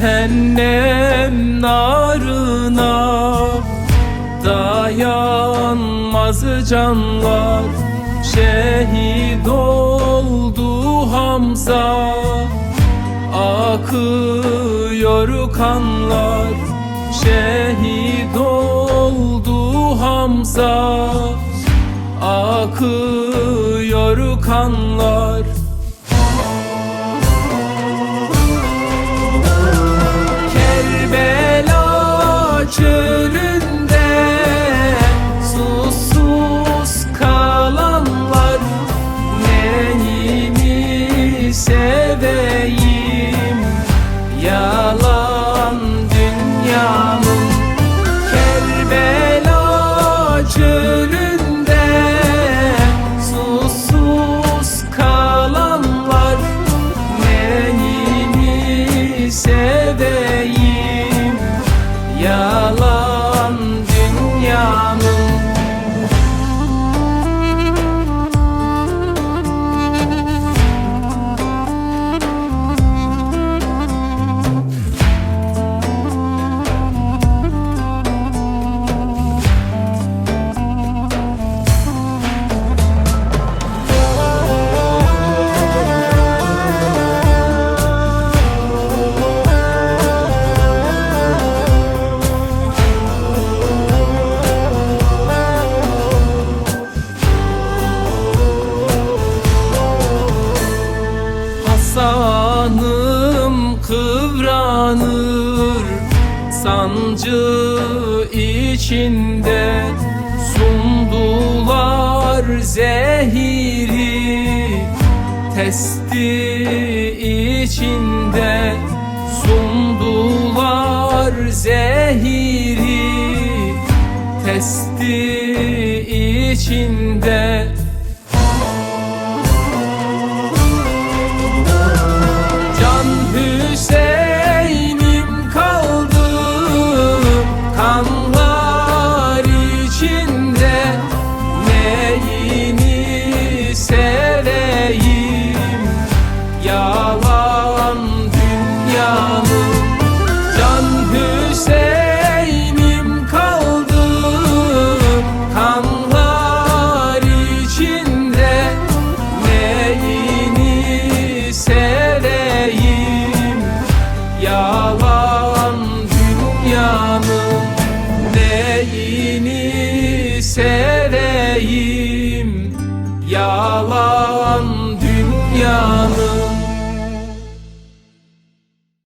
cehennem narına Dayanmaz canlar. Şehit oldu Hamza Akıyor kanlar. Şehit oldu Hamza Akıyor kanlar. Kıvranır sancı içinde. Sundular zehiri testi içinde. Sundular zehiri testi içinde yalan dünyanın Neyini seveyim